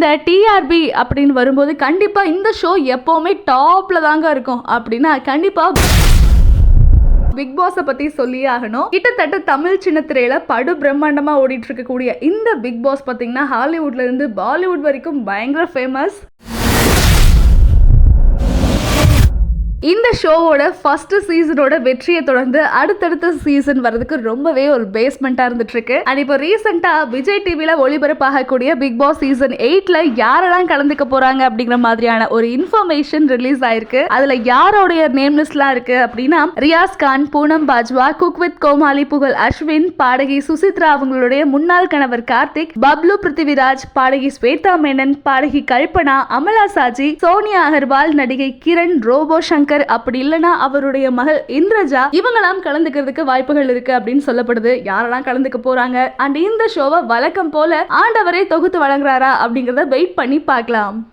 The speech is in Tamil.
இந்த டிஆர்பி அப்படின்னு வரும்போது கண்டிப்பாக இந்த ஷோ எப்போவுமே டாப்பில் தாங்க இருக்கும். அப்படின்னா கண்டிப்பாக பிக் பாஸை பத்தி சொல்லியே ஆகணும். கிட்டத்தட்ட தமிழ் சின்னத்திரையில படு பிரம்மாண்டமா ஓடிட்டு இருக்கக்கூடிய இந்த பிக் பாஸ் பாத்தீங்கன்னா ஹாலிவுட்ல இருந்து பாலிவுட் வரைக்கும் பயங்கர ஃபேமஸ் இந்த ஷோவோட ஃபர்ஸ்ட் சீசனோட வெற்றியை தொடர்ந்து அடுத்தடுத்த சீசன் வரதுக்கு ரொம்பவே ஒரு பேஸ்மெண்ட்டாக இருந்துட்டு இருக்கு அண்ட் இப்போ ரீசெண்டாக விஜய் டிவியில் ஒளிபரப்பாகக்கூடிய பிக் பாஸ் சீசன் எயிட்ல யாரெல்லாம் கலந்துக்க போறாங்க அப்படிங்கிற மாதிரியான ஒரு இன்ஃபர்மேஷன் ரிலீஸ் ஆயிருக்கு. அதுல யாரோடைய நேம் லிஸ்ட்லாம் இருக்கு அப்படின்னா ரியாஸ் கான் பூனம் பாஜ்வா குக் வித் கோமாளி புகழ் அஸ்வின் பாடகி சுசித்ரா அவங்களுடைய முன்னாள் கணவர் கார்த்திக் பப்லு பிருத்திவிராஜ் பாடகி ஸ்வேதா மேனன் பாடகி கல்பனா அமலா சாஜி சோனியா அகர்வால் நடிகை கிரண் ரோபோ சங்கர் அப்படி இல்லைன்னா அவருடைய மகள் இந்திரஜா இவங்கெல்லாம் கலந்துக்கிறதுக்கு வாய்ப்புகள் இருக்கு அப்படின்னு சொல்லப்படுது. யாரெல்லாம் கலந்துக்க போறாங்க? அண்ட் இந்த ஷோவை வழக்கம் போல ஆண்டவரே தொகுத்து வழங்குறாரா அப்படிங்கறத வெயிட் பண்ணி பார்க்கலாம்.